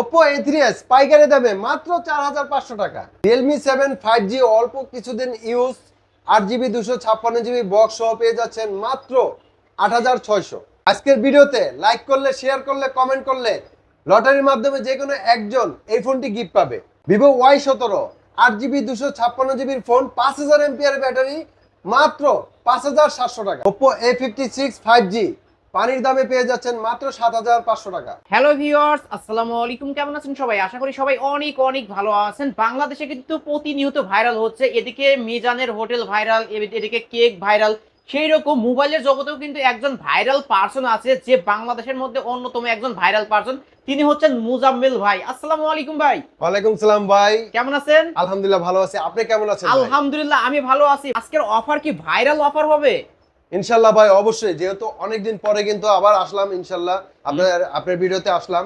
Oppo A three S পাইকারি দামে মাত্র চার হাজার পাঁচশো টাকা। রিয়েলমি সেভেন ফাইভ জি অল্প কিছুদিন ইউজ আট জিবি দুশো ছাপ্পান্ন জিবি বক্স সহ পেয়ে যাচ্ছেন মাত্র আট হাজার ছয়শো। আজকের ভিডিওতে লাইক করলে শেয়ার করলে কমেন্ট করলে লটারির মাধ্যমে যে কোনো একজন এই ফোনটি গিফট পাবে। ভিভো ওয়াই সতেরো, আট জিবি দুশো ছাপ্পান্ন জিবির ফোন পাঁচ হাজার এমপিআর ব্যাটারি, মাত্র পাঁচ হাজার সাতশো টাকা। Oppo A fifty six five G পানির দামে পেয়ে যাচ্ছেন মাত্র সাত হাজার পাঁচশো টাকা। হ্যালো ভিউয়ার্স আসসালামু আলাইকুম। কেমন আছেন সবাই? আশা করি সবাই অনেক অনেক ভালো আছেন। বাংলাদেশে কিন্তু প্রতিনিয়ত ভাইরাল হচ্ছে। এদিকে মিজানের হোটেল ভাইরাল এদিকে কেক ভাইরাল সেই রকম মোবাইলের জগতেও কিন্তু একজন ভাইরাল পার্সন আছে যে বাংলাদেশের মধ্যে অন্যতম একজন ভাইরাল পার্সন তিনি হচ্ছেন মুজাম্মিল ভাই। আসসালামু আলাইকুম ভাই। ওয়ালাইকুম সালাম ভাই। কেমন আছেন? আলহামদুলিল্লাহ ভালো আছি। আপনি কেমন আছেন আলহামদুলিল্লাহ আমি ভালো আছি। আজকের অফার কি ভাইরাল অফার হবে? ইনশাল্লাহ ভাই অবশ্যই। যেহেতু অনেকদিন পরে কিন্তু আবার আসলাম ইনশাল্লাহ। আপনার আপনার ভিডিওতে আসলাম।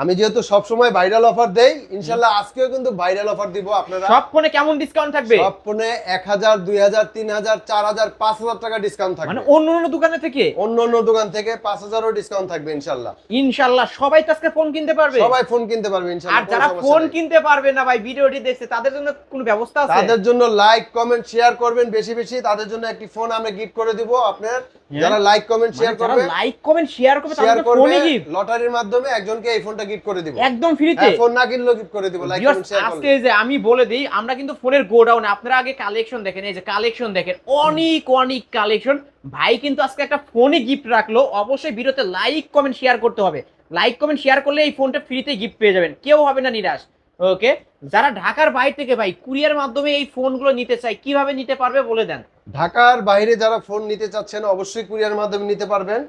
আমি যেহেতু সব সময় ভাইরাল অফার দেই ইনশাল্লাহ আজকেও কিন্তু ভাইরাল অফার দিব আপনারা। সব ফোনে কেমন ডিসকাউন্ট থাকবে? সব ফোনে এক হাজার দুই হাজার তিন হাজার চার হাজার পাঁচ হাজার টাকা ডিসকাউন্ট থাকবে। মানে অন্য অন্য দোকানে থেকে? অন্য অন্য দোকান থেকে পাঁচ হাজারও ডিসকাউন্ট থাকবে ইনশাল্লাহ। ইনশাল্লাহ সবাই তো আজকে ফোন কিনতে পারবে। সবাই ফোন কিনতে পারবে ইনশাআল্লাহ আর যারা ফোন কিনতে পারবে না ভাই ভিডিওটি দেখছে তাদের জন্য কোনো ব্যবস্থা আছে? তাদের জন্য লাইক কমেন্ট শেয়ার করবেন বেশি বেশি তাদের জন্য একটি ফোন আমরা গিফট করে দিব আপনার। যারা লাইক কমেন্ট শেয়ার যারা করবে লাইক কমেন্ট শেয়ার করবে তাদের ফোনই গিফট লটারির মাধ্যমে একজনকে এই ফোনটা গিফট করে দিব। একদম ফ্রিতে ফোন না কিনলেও গিফট করে দিব লাইক আজকে যে আমি বলে দিই আমরা কিন্তু ফোনের গোডাউনে আপনারা আগে কালেকশন দেখেন এই যে কালেকশন দেখেন অনেক অনেক কালেকশন ভাই কিন্তু আজকে একটা ফোনে গিফট রাখল অবশ্যই ভিডিওতে লাইক কমেন্ট শেয়ার করতে হবে। লাইক কমেন্ট শেয়ার করলে এই ফোনটা ফ্রিতে গিফট পেয়ে যাবেন। কেউ হবে না নিরাশ ওকে যারা ঢাকার বাইরে থেকে ভাই কুরিয়ার মাধ্যমে এই ফোনগুলো নিতে চাই কীভাবে নিতে পারবে বলে দেন। ঢাকার বাইরে যারা ফোন নিতে চাচ্ছেন অবশ্যই কুরিয়ার মাধ্যমে নিতে পারবেন।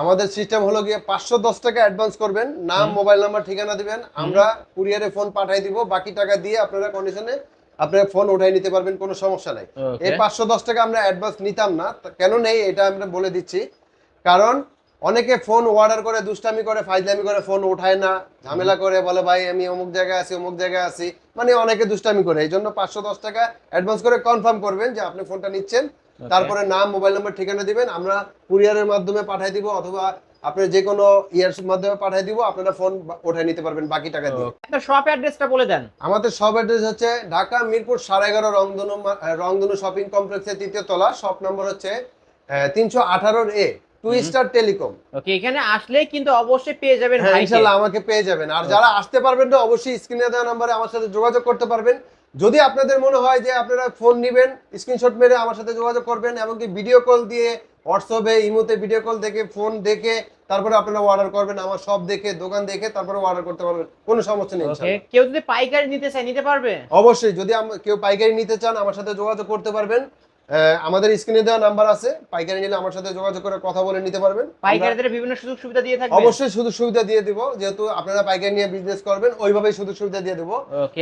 আমাদের সিস্টেম হলো গিয়ে পাঁচশো দশ টাকা অ্যাডভান্স করবেন নাম মোবাইল নাম্বার ঠিকানা দিবেন। আমরা কুরিয়ারে ফোন পাঠাই দিব বাকি টাকা দিয়ে আপনারা কন্ডিশনে আপনারা ফোন উঠাই নিতে পারবেন কোনো সমস্যা নাই। এই পাঁচশো দশ টাকা আমরা অ্যাডভান্স নিতাম না কেন নেই এটা আমরা বলে দিচ্ছি। কারণ অনেকে ফোন অর্ডার করে দুষ্টামি করে ফাইজলামি করে ফোন উঠায় না ঝামেলা করে বলে ভাই আমি অমুক জায়গায় আছি অমুক জায়গায় আছি। মানে অনেকে দুষ্টামি করে এই জন্য পাঁচশো দশ টাকা অ্যাডভান্স করে কনফার্ম করবেন যে আপনি ফোনটা নিচ্ছেন। তারপরে নাম মোবাইল নাম্বার ঠিকানা দিবেন আমরা কুরিয়ারের মাধ্যমে পাঠিয়ে দিব অথবা আপনি যে কোনো ইয়ার মাধ্যমে পাঠিয়ে দিব আপনারা ফোন ওঠাই নিতে পারবেন বাকি টাকা দিয়ে। একটা শপ অ্যাড্রেসটা বলে দেন। আমাদের শপ অ্যাড্রেস হচ্ছে ঢাকা মিরপুর সাড়ে এগারো রংধনু রংধনু শপিং কমপ্লেক্সের তৃতীয় তলা শপ নম্বর হচ্ছে তিনশো আঠারোর A two star telecom. Okay এখানে আসলেই কিন্তু অবশ্যই পেয়ে যাবেন হ্যাঁ আমাকে পেয়ে যাবেন। আর যারা আসতে পারবেন না অবশ্যই স্ক্রিনে দেওয়া নাম্বারে আমার সাথে যোগাযোগ করতে পারবেন। যদি আপনাদের মনে হয় যে আপনারা ফোন নেবেন স্ক্রিনশট মেরে আমার সাথে যোগাযোগ করবেন এমনকি ভিডিও কল দিয়ে হোয়াটসঅ্যাপে ইমোতে ভিডিও কল দেখে ফোন দেখে তারপরে আপনারা অর্ডার করবেন আমার সব দেখে দোকান দেখে তারপরে অর্ডার করতে পারবেন। কোনো সমস্যা নেই কেউ যদি পাইকারি নিতে চায় নিতে পারবে? অবশ্যই যদি কেউ পাইকারি নিতে চান আমার সাথে যোগাযোগ করতে পারবেন। আমাদের স্ক্রিনে দেওয়া নাম্বার আছে। পাইকারি নিলে আমার সাথে যোগাযোগ করে কথা বলে নিতে পারবেন। পাইকারিদের বিভিন্ন সুযোগ সুবিধা দিয়ে থাকবে। অবশ্যই সুযোগ সুবিধা দিয়ে দিব। যেহেতু আপনারা পাইকারি নিয়ে বিজনেস করবেন ওইভাবেই সুযোগ সুবিধা দিয়ে দেব।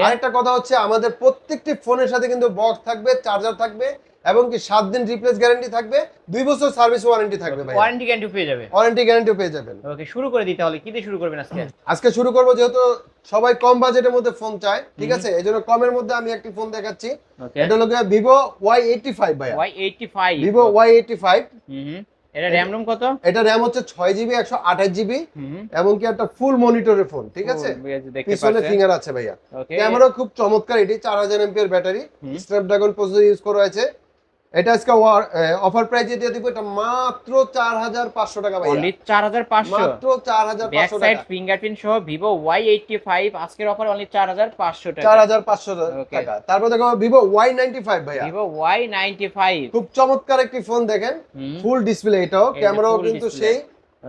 আরেকটা কথা হচ্ছে আমাদের প্রত্যেকটি ফোনের সাথে কিন্তু বক্স থাকবে চার্জার থাকবে। এবং কি সাত দিন রিপ্লেস গ্যারান্টি থাকবে দুই বছর সার্ভিস ওয়ারেন্টি থাকবে ভাই ওয়ারেন্টি গ্যারান্টি পেয়ে যাবে। ওয়ারেন্টি গ্যারান্টিও পেয়ে যাবেন। ওকে শুরু করে দিতে হলে কি দিয়ে শুরু করবেন আজকে? আজকে শুরু করব যেহেতু সবাই কম বাজেটের মধ্যে ফোন চায় ঠিক আছে? এই জন্য কমের মধ্যে আমি একটি ফোন দেখাচ্ছি। এটা হলো Vivo eighty five Vivo Y eighty five হুম এটা র্যাম রোম কত? এটা র্যাম হচ্ছে ছয় জিবি এবং কি একটা ফুল মনিটরের ফোন ঠিক আছে? পিছনে ফিঙ্গার আছে ভাইয়া। ক্যামেরা খুব চমৎকার এটি চার হাজার ampere battery. Snapdragon processor use করা হয়েছে। এটা আজকে অফার প্রাইজে দিয়ে দিব এটা মাত্র চার হাজার পাঁচশো টাকা ভাই অনলি চার হাজার পাঁচশো। মাত্র চার হাজার ব্যাক পাঁচশো সাইড ফিঙ্গারপ্রিন্ট সহ এইটটি ফাইভ আজকের অফার অনলি চার হাজার পাঁচশো চার টাকা হাজার পাঁচশো Okay. টাকা। তারপর দেখো নাইনটি ফাইভ ভাইয়া। ভিভো ওয়াই নাইনটি ফাইভ খুব চমৎকার একটি ফোন দেখেন। ফুল ডিসপ্লে এটাও ক্যামেরাও কিন্তু সেই।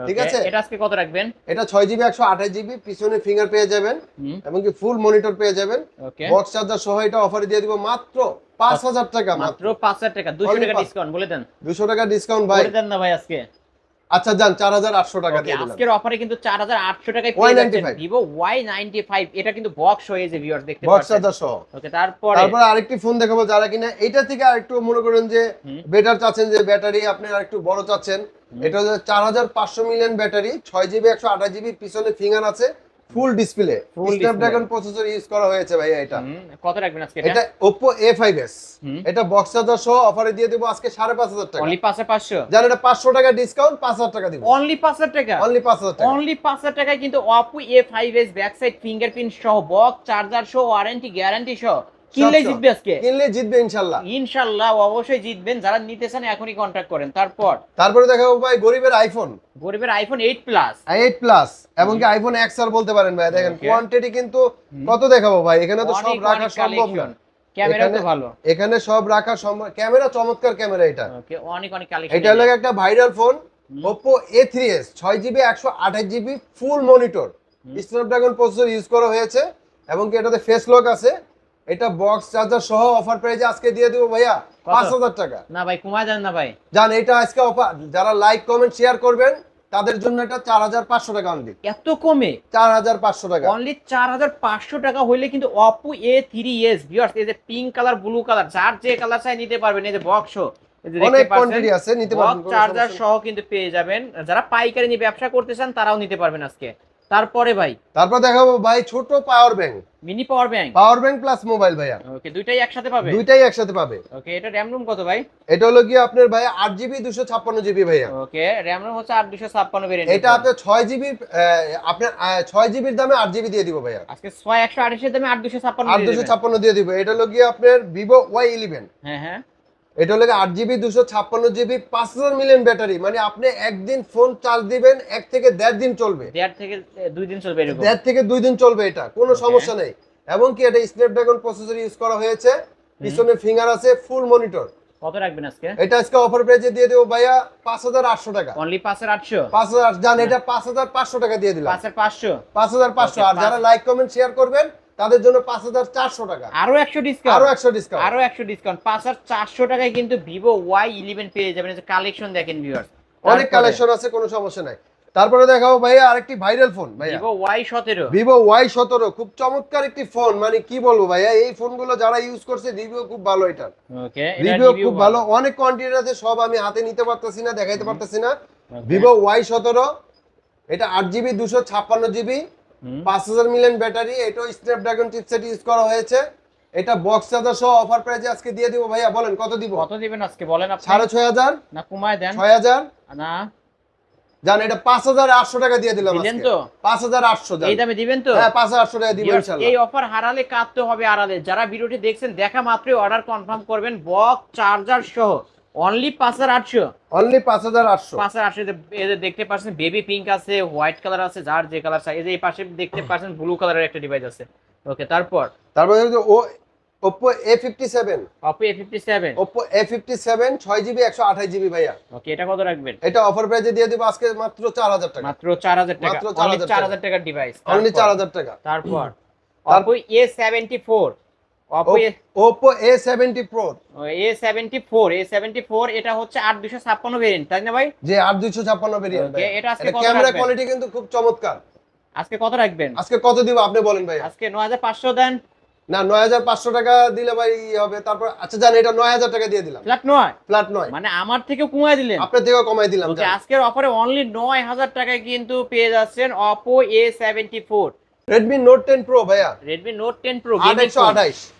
ঠিক আছে? এটা আজকে কত রাখবেন? এটা 6 জিবি একশো আঠাশ জিবি পিছনে ফিঙ্গার পেয়ে যাবেন এবং কি ফুল মনিটর পেয়ে যাবেন। বক্স চার্জার সহ এটা অফারে দিয়ে দিব মাত্র পাঁচ হাজার টাকা মাত্র মাত্র। পাঁচ হাজার টাকা দুশো Only টাকা ডিসকাউন্ট বলে দেন। 200 টাকা ডিসকাউন্ট ভাই। বলে দেন না ভাই আজকে। আচ্ছা যান চার হাজার আটশো টাকা দিয়ে দিলাম। আজকের অফারে কিন্তু চার হাজার আটশো টাকায় পেয়ে যাচ্ছেন এটা কিন্তু বক্স হয়েছে ভিউয়ার্স দেখতে বক্স পাচ্ছেন। চার্জার সহ। ওকে তারপরে তারপরে আরেকটি ফোন দেখাবো যারা কিনা। এটা থেকে আরেকটু মনে করেন যে বেটার চাচ্ছেন যে ব্যাটারি আপনি আরেকটু বড় চাচ্ছেন। এটা হচ্ছে চার হাজার পাঁচশো মিলিয়ন ব্যাটারি ছয় জিবি একশো আঠাশ জিবি পিছনে ফিঙ্গার আছে। Full display. Full Snapdragon processor use করা হয়েছে ভাইয়া এটা। কত রাখবেন আজকে এটা? Oppo A5s এটা বক্স চার্জার সহ অফারে দিয়ে দেব আজকে সাড়ে পাঁচ হাজার টাকা। অনলি পাঁচ হাজার পাঁচশো? জান এটা পাঁচশো টাকা ডিসকাউন্ট পাঁচ হাজার টাকা দিব। অনলি পাঁচ হাজার টাকা? অনলি পাঁচ হাজার টাকা। অনলি পাঁচ হাজার টাকায় কিন্তু A five back side fingerprint সহ বক্স চার্জার সহ ওয়ারেন্টি গ্যারান্টি সহ। সহ। জিতবে আজকে? কিনলে জিতবে ইনশাল্লাহ। অবশ্যই জিতবেন। যারা নিতে চান এখনই করেন। তারপর? তারপরে দেখাবো ভাই গরিবের আইফোন গরিবের iPhone eight plus eight plus এবং কি আইফোন এক্স আর বলতে পারেন ভাই। দেখেন. কোয়ান্টিটি কিন্তু কত দেখাবো ভাই? এখানে তো সব রাখা সম্ভব না। ক্যামেরা তো ভালো। এখানে সব রাখা সম্ভব। ক্যামেরা চমৎকার ক্যামেরা এটা। ওকে অনেক অনেক কালেকশন এটা হলো একটা ভাইরাল ফোন হুম। Oppo A3s ছয় জিবি একশো আঠাশ GB full monitor Snapdragon processor use করা হয়েছে এবং কি এটাতে ফেস লক আছে। এটা বক্স চার্জার সহ অফার প্রাইজে আজকে দিয়ে দেবো ভাইয়া? পাঁচ হাজার টাকা। না ভাই কমায় দেন না ভাই। জান এটা আজকে অফার যারা লাইক কমেন্ট শেয়ার করবেন তাদের জন্য এটা চার হাজার পাঁচশো টাকা অনলি এত কমে? চার হাজার পাঁচশো টাকা। অনলি চার হাজার পাঁচশো টাকা হইলে কিন্তু Oppo A three S viewers এই যে পিঙ্ক কালার ব্লু কালার যার যে কালার চাই নিতে পারবেন এই যে বক্স অনেক কোয়ান্টিটি আছে নিতে পারবেন চার্জার সহ কিন্তু পেয়ে যাবেন। যারা পাইকারি নিয়ে ব্যবসা করতে চান তারাও নিতে পারবেন আজকে। তারপরে ভাই? তারপর দেখাবো ভাই ছোট power bank mini power bank power bank plus mobile ভাইয়া। ওকে দুইটাই একসাথে পাবে? দুইটাই একসাথে পাবে। ওকে এটা র্যাম রুম কত ভাই? এটা হলো গিয়ে আপনার ভাই আট জিবি দুশো ছাপ্পান্ন জিবি ভাইয়া। ওকে র্যাম রুম হচ্ছে আট দুশো ছাপ্পান্ন ভেরিয়েন্ট এটা আপনার ছয় জিবি আপনার আহ, ছয় জিবির দামে আট জিবি দিয়ে দিব ভাইয়া। আজকে ছয় একশো আঠাশের দামে আট দুশো ছাপ্পান্ন আট দুশো ছাপ্পান্ন দিয়ে দিব। এটা হলো গিয়ে আপনার ভিভো ওয়াই ইলেভেন হ্যাঁ হ্যাঁ। এটা হলো আট জিবি দুশো ছাপ্পান্ন জিবি পাঁচ হাজার মিলিয়ন ব্যাটারি মানে আপনি একদিন ফোন চার্জ দিবেন এক থেকে দেড় দিন চলবে। দেড় থেকে দুই দিন চলবে দেড় থেকে দুই দিন চলবে এটা কোনো সমস্যা নেই। এবং কি এটা স্ন্যাপড্রাগন প্রসেসর ইউজ করা হয়েছে পিছনে ফিঙ্গার আছে ফুল মনিটর কত রাখবেন আজকে? এটা আজকে অফার প্রাইজে দিয়ে দেবো ভাইয়া পাঁচ হাজার আটশো টাকা। অনলি পাঁচের আটশো? পাঁচ হাজার জান এটা পাঁচ হাজার পাঁচশো টাকা দিয়ে দিলাম। পাঁচের পাঁচশো। পাঁচ হাজার পাঁচশো। Okay, আর যারা লাইক কমেন্ট শেয়ার করবেন তাদের জন্য পাঁচ হাজার চারশো টাকা। আরও একশো ডিসকাউন্ট আরও একশো ডিসকাউন্ট আরও একশো ডিসকাউন্ট পাঁচ হাজার চারশো টাকায় কিন্তু ভিভো ওয়াই ইলেভেন পেয়ে যাবেন। কালেকশন দেখেন ভিউয়ার্স অনেক কালেকশন আছে কোনো সমস্যা নাই। তারপরে দেখাবো ভাইয়া আরেকটি ভাইরাল ফোন ভাইয়া। ভিভো ওয়াই সতেরো। ভিভো ওয়াই সতেরো খুব চমৎকার একটি ফোন মানে কি বলব ভাইয়া এই ফোনগুলো যারা ইউজ করছে রিভিউ খুব ভালো এটা। রিভিউ খুব ভালো। অনেক কোয়ান্টিটি আছে সব আমি হাতে নিতে পারতেছি না দেখাইতে পারতেছি না। ভিভো ওয়াই সতেরো এটা আট জিবি দুশো ছাপ্পান্ন জিবি পাঁচ হাজার মিলিয়ন ব্যাটারি এটাও স্ন্যাপড্রাগন চিপসেট ইউজ করা হয়েছে। এটা বক্স চার্জার সহ অফার প্রাইজে আজকে দিয়ে দিব ভাইয়া বলেন কত দিব? কত দিবেন আজকে বলেন আপনি। সাড়ে ছয় হাজার। না কমায় দেন। ছয় হাজার। না। জান এটা পাঁচ হাজার আটশো টাকা দিয়ে দিলাম দিলেন। তো? পাঁচ হাজার আটশো জান। এই দামে দিবেন তো? হ্যাঁ পাঁচ হাজার আটশো টাকা দিব ইনশাল্লাহ। এই অফার হারালে কাটতে হবে আড়ালে। যারা ভিডিওটি দেখছেন দেখা মাত্রই অর্ডার কনফার্ম করবেন বক্স চার্জার সহ। অনলি পাঁচ হাজার আটশো। অনলি পাঁচ হাজার আটশো। পাঁচ হাজার আটশো দেখতে পাচ্ছেন বেবি পিঙ্ক আছে হোয়াইট কালার আছে যার যে কালার চাই এই পাশে দেখতে পাচ্ছেন ব্লু কালারের একটা ডিভাইস আছে। ওকে তারপর? তারপর ও এ ফিফটি সেভেন ছয় জিবি একশো আঠাশ জিবি ভাইয়া। ওকে এটা কত রাখবেন? এটা অফার প্রাইসে দিয়ে দিব আজকে মাত্র 4000 টাকা। মাত্র 4000 টাকা। চার হাজার টাকার ডিভাইস অনলি 4000 টাকা। তারপর? আর A seventy four Oppo A74 A74 four এটা হচ্ছে 8256 ভেরিয়েন্ট তাই না ভাই? জি 8256 ভেরিয়েন্ট এটা আজকে ক্যামেরা কোয়ালিটি কিন্তু খুব চমৎকার। আজকে কত রাখবেন? আজকে কত দিব আপনি বলেন ভাই আজকে 9500 দেন। না 9500 টাকা দিলে ভাই হবে তারপর আচ্ছা জান এটা 9000 টাকা দিয়ে দিলাম। ফ্ল্যাট নয়? ফ্ল্যাট নয়। মানে আমার থেকে কমায় দিলেন। আপনার থেকে কমায় দিলাম ওকে আজকের অফারে অনলি 9000 টাকায় কিন্তু পেয়ে যাচ্ছেন Oppo A seventy four Redmi Note ten Pro ভাইয়া রেডমি নোট টেন প্রো আঠাইশো আঠাইশ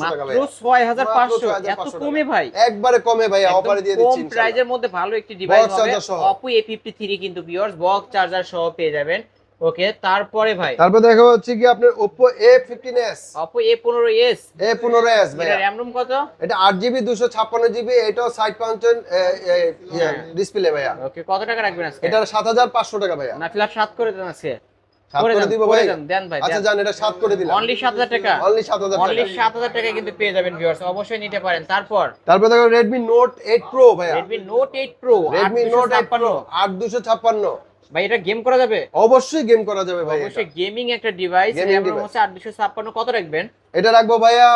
6,500 এত কমে ভাই। একবারে কমে ভাইয়া অফারে দিয়ে দিচ্ছি ইনশাআল্লাহ। প্রাইজের মধ্যে ভালো একটি ডিভাইস হবে। charger A53 কিন্তু ভিউয়ার্স বক্স চার্জার সহ পেয়ে যাবেন। ওকে তারপরে ভাই। তারপর দেখা হচ্ছে কি আপনার Oppo A fifteen S Oppo A15s A পনেরো এস এটা RAM ROM কত? এটা আট জিবি দুশো ছাপ্পান্ন জিবি এটাও সাইড পাঞ্চন ডিসপ্লে ভাইয়া। ওকে কত টাকা রাখবেন আজকে? এটা সাত হাজার পাঁচশো টাকা ভাইয়া। না ফিলাপ সাত করে দেন আজকে। সাত করে করে দেন দিব করে ভাই। দেন দেন ভাই জান এটা সাত করে দিলাম। অনলি 7000 টাকা। অনলি সাত হাজার অনলি টাকা। 7000 টাকা কিন্তু পেয়ে যাবেন ভিউয়ার্স অবশ্যই তারপর? তারপর দেখো রেডমি নোট এইট প্রো ভাইয়া। Redmi Note 8 Pro Redmi Note eight Pro 8 আট দুশো ছাপ্পান্ন। ভাই এটা গেম করা যাবে? অবশ্যই গেম করা যাবে ভাই অবশ্যই গেমিং একটা ডিভাইস র্যাম হচ্ছে কত রাখবেন? এটা রাখব ভাইয়া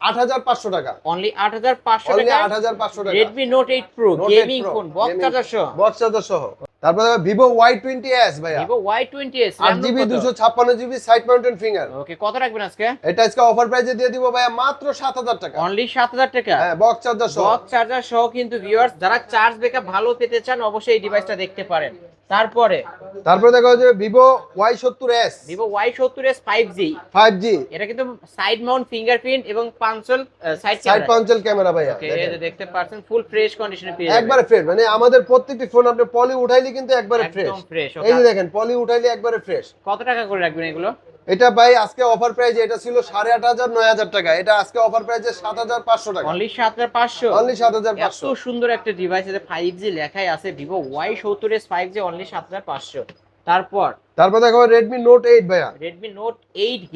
আট হাজার পাঁচশো টাকা। অনলি টাকা? আট হাজার পাঁচশো টাকা। Redmi Note eight Pro Note 8 gaming phone box charger সহ। বক্স চার্জার সহ। তারপরে ভিভো ওয়াই টোয়েন্টি এস ভাইয়া। ভিভো ওয়াই টোয়েন্টি এস আট জিবি দুশো ছাপ্পান্ন GB side mounted finger okay কত রাখবেন আজকে? এটা আজকে অফার প্রাইসে দিয়ে দিব ভাইয়া মাত্র সাত হাজার টাকা। অনলি সাত হাজার টাকা? হ্যাঁ বক্স চার্জার সহ। বক্স চার্জার সহ কিন্তু ভিউয়ার্স যারা চার্জ ব্যাকআপ ভালো পেতে চান অবশ্যই এই ডিভাইসটা দেখতে পারেন। তারপরে? তারপরে দেখো যে ভিভো ওয়াই সত্তর এস ভিভো ওয়াই সত্তর S five G five G এটা কিন্তু সাইড মাউন্ট ফিঙ্গারপ্রিন্ট এবং পাঁচল side side punch hole camera ভাইয়া ওকে এই যে দেখতে পাচ্ছেন ফুল ফ্রেশ কন্ডিশনে পেয়ে একবারে ফ্রেশ মানে আমাদের প্রত্যেকটি ফোন আপনি পলি উঠাইলে কিন্তু একবারে ফ্রেশ একদম ফ্রেশ এই যে দেখেন পলি উঠাইলে একবারে ফ্রেশ কত টাকা করে রাখবেন এগুলো? এটা ভাই আজকে অফার প্রাইজে এটা ছিল সাড়ে আট হাজার নয় হাজার টাকা। এটা আজকে অফার প্রাইজে সাত হাজার পাঁচশো টাকা। অনলি সাত হাজার পাঁচশো? অনলি সাত হাজার এত পাঁচশো। সুন্দর একটা ডিভাইস আছে ফাইভ জি লেখাই আছে ভিভো ওয়াই সত্তর এস ফাইভ জি অনলি সাত হাজার পাঁচশো। তারপর? তারপর দেখো রেডমি নোট এইট ভাইয়া।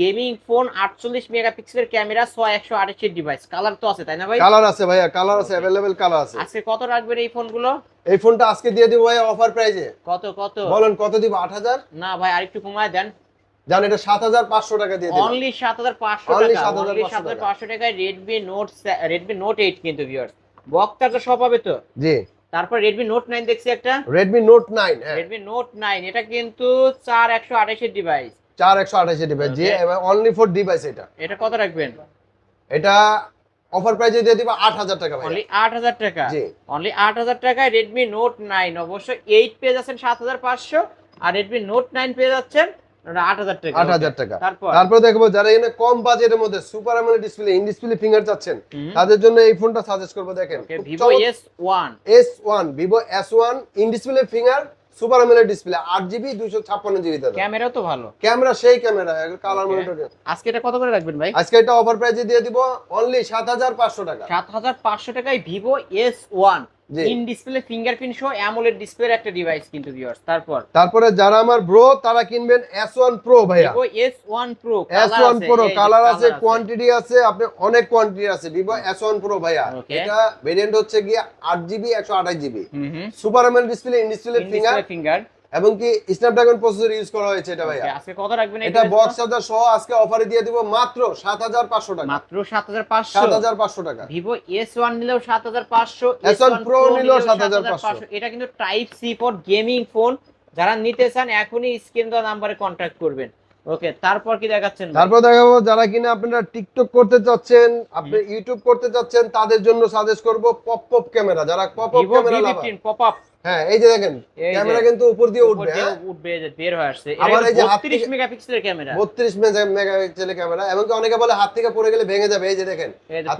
গেমিং ফোন আটচল্লিশ মেগাপিক্সেলের ক্যামেরা ছয় একশো আঠাশের ডিভাইস কালার তো আছে তাই না ভাই? কালার আছে ভাইয়া কালার আছে কালার আছে। আজকে কত রাখবেন এই ফোনগুলো এই ফোনটা আজকে দিয়ে দিব ভাইয়া অফার প্রাইজে কত কত? বলেন কত দিব আট হাজার? না ভাই আরেকটু কমায় দেন। জান এটা সাত হাজার পাঁচশো টাকা দিয়ে অনলি সাত হাজার পাঁচশো Only টাকা অনলি সাত হাজার পাঁচশো টাকায় Redmi Note Redmi Note eight কিন্তু ভিউয়ার্স বক্স চার্জার সব হবে তো? জি। তারপর রেডমি নোট নাইন দেখছি একটা। রেডমি নোট নাইন হ্যাঁ। রেডমি নোট নাইন এটা কিন্তু চার একশো আঠাশের ডিভাইস চার একশো আঠাশি ডিভাইস জি Okay. অনলি ফর ডিভাইস এটা। এটা কত রাখবেন? এটা অফার প্রাইজে দিয়ে দিব আট হাজার টাকা ভাই অনলি আট হাজার টাকা? জি। অনলি আট হাজার টাকায় রেডমি নোট নাইন অবশ্যই এইট পেয়ে যাচ্ছেন সাত হাজার পাঁচশো আর রেডমি নোট নাইন পেয়ে যাচ্ছেন তারপর? দেখব যারা এখানে কম বাজেটের মধ্যে super AMOLED display in display finger চাচ্ছেন তাদের জন্য এই ফোনটা সাজেস্ট করব দেখেন Vivo S one S one Vivo S one in display finger super AMOLED display আট জিবি দুশো ছাপ্পান্ন জিবি দাদা ক্যামেরাও তো ভালো। ক্যামেরা সেই ক্যামেরা কালার মনিটর আজকে এটা কত করে রাখবেন ভাই? আজকে এটা অফার প্রাইজে দিয়ে দিব অনলি সাত হাজার পাঁচশো টাকা। সাত হাজার পাঁচশো টাকায় Vivo S one. In display fingerprint সহ অ্যামোলেড ডিসপ্লের একটা ডিভাইস কিন্তু ভিউয়ার্স তারপর? তারপরে যারা আমার ব্রো তারা কিনবেন এস ওয়ান প্রো ভাইয়া। Vivo S one Pro Pro colour আছে কোয়ান্টিটি আছে আপনি অনেক কোয়ান্টিটি আছে এস ওয়ান প্রো ভাইয়া। এটা ভেরিয়েন্ট হচ্ছে গিয়ে আট জিবি একশো আঠাশ জিবি হুম হুম। Super AMOLED display in display finger এবং কি স্ন্যাপড্রাগন প্রসেসর ইউজ করা হয়েছে এটা ভাইয়া? আজকে কত রাখবেন এটা বক্স চার্জার সহ আজকে অফারে দিয়ে দিব মাত্র সাত হাজার পাঁচশো টাকা। মাত্র সাত হাজার পাঁচশো? সাত হাজার পাঁচশো টাকা। ভিভো এস ওয়ান নিলেও সাত হাজার পাঁচশো S1 Pro নিলেও 7,500 এটা কিন্তু type C port gaming phone যারা নিতে চান এখনই স্ক্রিন দেওয়া নাম্বারে কন্ট্যাক্ট করবেন। ওকে তারপর কি দেখাচ্ছেন তারপর দেখাবো যারা কিনা আপনারা টিকটক করতে চাচ্ছেন আপনি ইউটিউব করতে চাচ্ছেন তাদের জন্য সাজেস্ট করব পপ পপ ক্যামেরা যারা pop pop camera pop up হ্যাঁ এই যে দেখেন ক্যামেরা কিন্তু উপর দিয়ে উঠবে হ্যাঁ? উঠবে বের হয়ে আসছে। আবার এই যে 32 মেগাপিক্সেলের ক্যামেরা। 32 মেগাপিক্সেলের ক্যামেরা এবং অনেকে বলে হাত থেকে পড়ে গেলে ভেঙে যাবে এই যে দেখেন।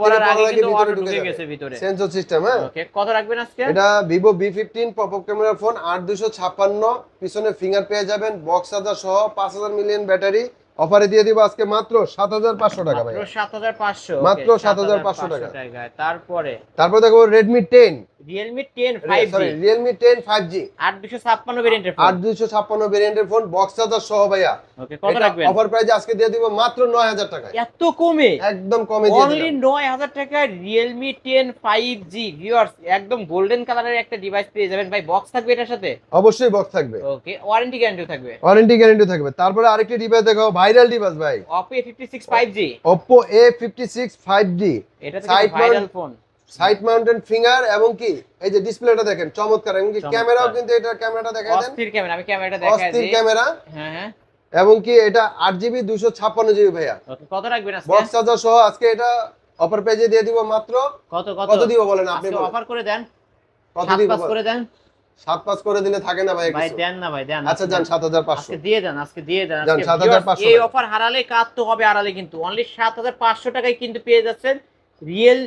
পড়ার আগে কিন্তু অটো ঢুকে গেছে ভিতরে। সেন্সর সিস্টেম হ্যাঁ? ওকে কত রাখবেন আজকে? এটা Vivo V15 popup camera phone 8256 পিছনে ফিঙ্গার পেয়ে যাবেন বক্স চার্জার সহ 5000 মিলিয়ন ব্যাটারি অফারে দিয়ে দিব আজকে মাত্র 7500 টাকা ভাই মাত্র 7500 মাত্র 7500 টাকা। তারপরে? তারপর দেখো Redmi 10 তারপরে আরেকটি ডিভাইস দেখো ভাইরাল গোল্ডেন কালারের একটা ডিভাইস পেয়ে যাবেন। ভাই বক্স থাকবে এটার সাথে? অবশ্যই বক্স থাকবে। ওকে ওয়ারেন্টি সিক্স থাকবে। ওয়ারেন্টি থাকবে। তারপরে আরেকটি ডিভাইস ভাইরাল ডিভাইস ভাই। এটা viral phone side mounted finger এবং কি? এই যে ডিসপ্লেটা দেখেন চমৎকার। এবং কি ক্যামেরাও কিন্তু এটা ক্যামেরাটা দেন। অস্থির ক্যামেরা আমি ক্যামেরাটা দেখাই অস্থির ক্যামেরা। হ্যাঁ হ্যাঁ। এবং কি এটা আট জিবি দুশো ছাপ্পান্ন জিবি ভাইয়া। কত রাখবেন আজকে? বক্স চার্জার সহ আজকে এটা অফার পেজে দিয়ে দিব মাত্র। কত কত? কত দিব বলেন আপনি অফার করে দেন। কত সাত দিব করে দেন। সাত পাঁচ করে দিলে থাকে না ভাই ভাই দেন না ভাই দেন। আচ্ছা যান সাত হাজার পাঁচশো। দিয়ে দেন আজকে দিয়ে দেন। যান, আজকে 7,500 এই অফার হারালে কাজ তো হবে হারালে কিন্তু। অনলি সাত হাজার পাঁচশো টাকায় কিন্তু পেয়ে যাচ্ছেন real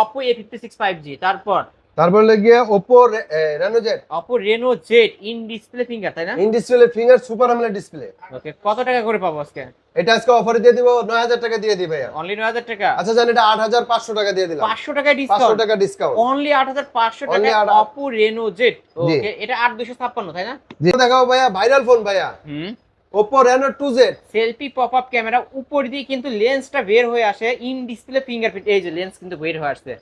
Oppo A fifty six five G তারপর? তারপর গিয়ে Oppo Reno Z Oppo Reno Z in display finger তাই না? ইন ডিসপ্লে ফিঙ্গার সুপার আমলের ডিসপ্লে ওকে কত টাকা করে পাবো আজকে? এটা আজকে অফারে দিয়ে দিব নয় হাজার টাকা দিয়ে দিই ভাইয়া। অনলি নয় হাজার টাকা? আচ্ছা জান এটা আট হাজার পাঁচশো টাকা দিয়ে দিলাম। পাঁচশো টাকায় পাঁচশো ডিসকাউন্ট টাকা ডিসকাউন্ট অনলি আট হাজার পাঁচশো Only টাকা আট- অপো রেনো জেড ওকে এটা আট দুশো ছাপ্পান্ন তাই না? দেখাও ভাইয়া? ভাইরাল ফোন ভাইয়া। হুম। Reno two Z selfie pop up camera উপর দিয়ে কিন্তু লেন্সটা বের হয়ে আসে ইন ডিসপ্লে ফিঙ্গারপ্রিন্ট এই যে লেন্স কিন্তু বের হয়ে আসছে।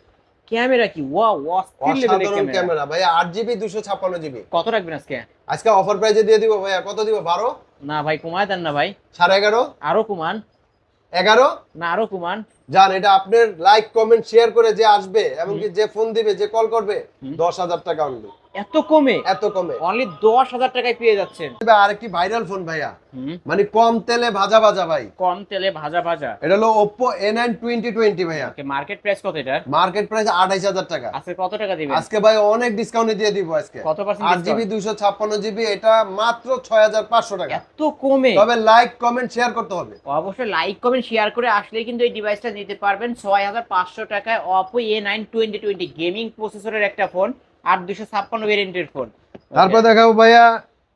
ক্যামেরা কি? ওয়াও অস্থির লেভেলের ক্যামেরা দুশো ছাপ্পান্ন জিবি কত রাখবেন আজকে? আজকে অফার প্রাইজে দিয়ে দিব ভাইয়া কত দিব? বারো? না ভাই কমায় দেন না ভাই। সাড়ে এগারো? আরও কমান। এগারো? না আরও কমান। জান এটা আপনার লাইক কমেন্ট শেয়ার করে যে আসবে এমনকি যে ফোন দিবে যে কল করবে হুম। দশ হাজার টাকা অনলি এত কমে? এত কমে। অনলি দশ হাজার টাকায় পেয়ে যাচ্ছেন। আরেকটি ভাইরাল ফোন ভাইয়া। মানে কম তেলে ভাজা ভাজা ভাই। কম তেলে ভাজা ভাজা। এটা হলো এ নাইন টোয়েন্টি টোয়েন্টি ভাইয়া। মার্কেট প্রাইস কত এটার? মার্কেট প্রাইস আঠাইশ হাজার টাকা। আজকে কত টাকা দিবেন? আজকে ভাই অনেক ডিসকাউন্ট দিয়ে দিব আজকে। কত পার্সেন্ট আট জিবি দুইশো ছাপ্পান্ন জিবি এটা মাত্র ছয় হাজার পাঁচশো টাকা। এত কমে? তবে লাইক কমেন্ট শেয়ার করতে হবে। অবশ্যই লাইক কমেন্ট শেয়ার করে আসলেই কিন্তু এই ডিভাইসটা নিতে পারবেন। ছয় হাজার পাঁচশো টাকায় Oppo A nine twenty twenty gaming প্রসেসরের একটা ফোন আর দুশো ছাপ্পান্ন ভেরিয়েন্টের ফোন তারপর দেখাবো ভাইয়া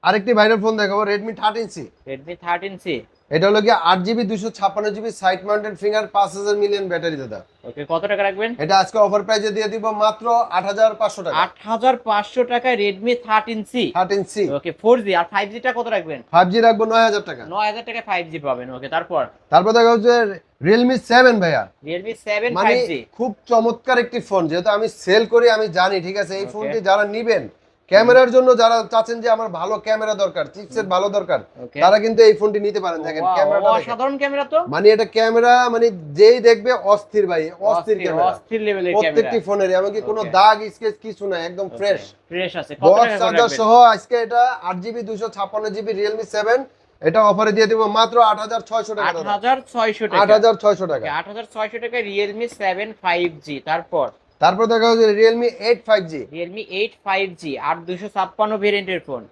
আরেকটি ভাইরাল ফোন দেখাবো Redmi thirteen C Redmi thirteen C এটা হলো কি আট জিবি দুশো ছাপ্পান্ন জিবি সাইড মাউন্টেড ফিঙ্গার পাঁচ হাজার মিলিয়ন ব্যাটারি দাদা। ওকে কত টাকা রাখবেন? এটা আজকে অফার প্রাইজে দিয়ে দিব মাত্র আট হাজার পাঁচশো টাকা। আট হাজার পাঁচশো টাকায় Redmi thirteen C thirteen C okay four G আর ফাইভ জিটা কত রাখবেন? ফাইভ জি রাখব নয় হাজার টাকা। নয় হাজার টাকায় ফাইভ জি পাবেন ওকে তারপর? তারপর দেখা হচ্ছে রিয়েলমি সেভেন ভাইয়া। রিয়েলমি সেভেন মানে খুব চমৎকার একটি ফোন যেহেতু আমি সেল করি আমি জানি ঠিক আছে? এই ফোনটি যারা নিবেন ক্যামেরার জন্য যারা চাচ্ছেন যে আমার ভালো ক্যামেরা দরকার চিপসেট ভালো দরকার তারা কিন্তু এই ফোনটি নিতে পারেন। দেখেন ক্যামেরাটা অসাধারণ ক্যামেরা তো। মানে এটা ক্যামেরা মানে যেই দেখবে অস্থির ভাই অস্থির ক্যামেরা। অস্থির লেভেলের ক্যামেরা প্রত্যেকটি ফোনের এমনকি কোনো দাগ স্কেচ কিছু না একদম ফ্রেশ ফ্রেশ আছে। কত টাকা সহ আজকে এটা আট জিবি দুশো ছাপ্পান্ন জিবি রিয়েলমি সেভেন এটা অফারে দিয়ে দিব মাত্র আট হাজার ছয়শো টাকা আট হাজার ছয়শো টাকা। হাজার ছয়শো টাকা। আট হাজার ছয়শো টাকা রিয়েলমি সেভেন ফাইভ জি তারপর? তারপর দেখা হচ্ছে Realme eight five G Realme eight five G আর দুশো ছাপ্পান্ন ভেরিয়েন্টের ফোন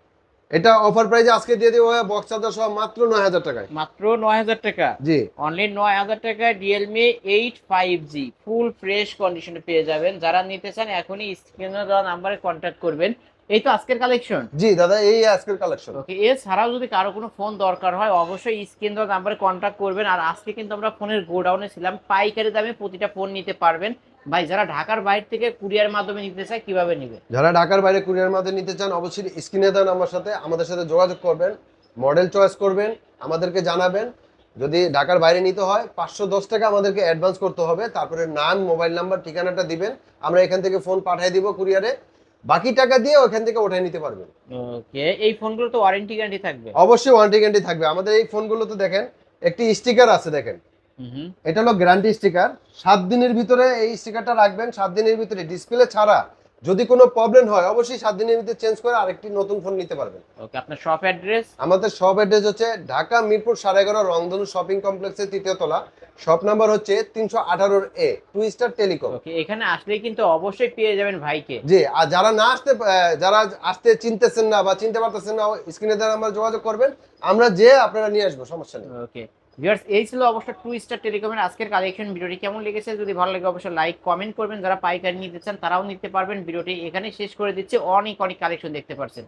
এটা অফার প্রাইজে আজকে দিয়ে দিব বক্স চার্জার সহ মাত্র নয় হাজার টাকায়। মাত্র নয় হাজার টাকা? জি। অনলি নয় হাজার টাকায় Realme eight five G full fresh কন্ডিশনে পেয়ে যাবেন। যারা নিতে চান এখনই স্ক্রিনে দেওয়া নাম্বারে কন্ট্যাক্ট করবেন। এই তো আজকের কালেকশন জি দাদা এই আজকের কালেকশন ওকে এছাড়াও যদি কারও কোনো ফোন দরকার হয় অবশ্যই স্ক্রিন দেওয়া নাম্বারে কন্ট্যাক্ট করবেন। আর আজকে কিন্তু আমরা ফোনের গোডাউনে ছিলাম। পাইকারি দামে প্রতিটা ফোন নিতে পারবেন। ভাই যারা ঢাকার বাইরে থেকে কুরিয়ার মাধ্যমে নিতে চায় কীভাবে নিবে? যারা ঢাকার বাইরে কুরিয়ার মাধ্যমে নিতে চান অবশ্যই স্ক্রিনে দেন আমার সাথে আমাদের সাথে যোগাযোগ করবেন মডেল চয়েস করবেন আমাদেরকে জানাবেন। যদি ঢাকার বাইরে নিতে হয় পাঁচশো দশ টাকা আমাদেরকে অ্যাডভান্স করতে হবে। তারপরে নাম মোবাইল নাম্বার ঠিকানাটা দিবেন। আমরা এখান থেকে ফোন পাঠিয়ে দিব কুরিয়ারে। বাকি টাকা দিয়ে ওখান থেকে ওঠাই নিতে পারবেন। ওকে এই ফোনগুলো তো ওয়ারেন্টি গ্যারান্টি থাকবে? অবশ্যই ওয়ারেন্টি গ্যারান্টি থাকবে। আমাদের এই ফোনগুলোতে দেখেন একটি স্টিকার আছে দেখেন। এটা হলো গ্যারান্টি স্টিকার। সাত দিনের ভিতরে এই স্টিকারটা রাখবেন সাত দিনের ভিতরে। ডিসপ্লে ছাড়া যদি কোনো প্রবলেম হয় অবশ্যই সাত দিনের ভিতরে চেঞ্জ করে আরেকটি নতুন ফোন নিতে পারবেন। ওকে আপনার শপ অ্যাড্রেস আমাদের শপ অ্যাড্রেস হচ্ছে ঢাকা মিরপুর সাড়ে এগারো রংধনু শপিং কমপ্লেক্সের তৃতীয় তলা। শপ নাম্বার হচ্ছে তিনশো আঠারোর A two star telecom okay এখানে আসলে কিন্তু অবশ্যই পেয়ে যাবেন ভাইকে। জি আর যারা না আসতে যারা আসতে চিনতেছেন না বা চিনতে পারতেছেন না স্ক্রিনে দ্বারা আমরা যোগাযোগ করবেন। আমরা যে আপনারা নিয়ে আসব সমস্যা নেই। ওকে। ভিউয়ার্স, এই ছিল অবশ্যই টু স্টার টেলিকমের আজকের কালেকশন ভিডিওটি কেমন লেগেছে? যদি ভালো লাগে, অবশ্যই লাইক কমেন্ট করবেন। যারা পাইকারি নিতে চান, তারাও নিতে পারবেন। ভিডিওটি এখানে শেষ করে দিচ্ছে। অনেক অনেক কালেকশন দেখতে পারছেন।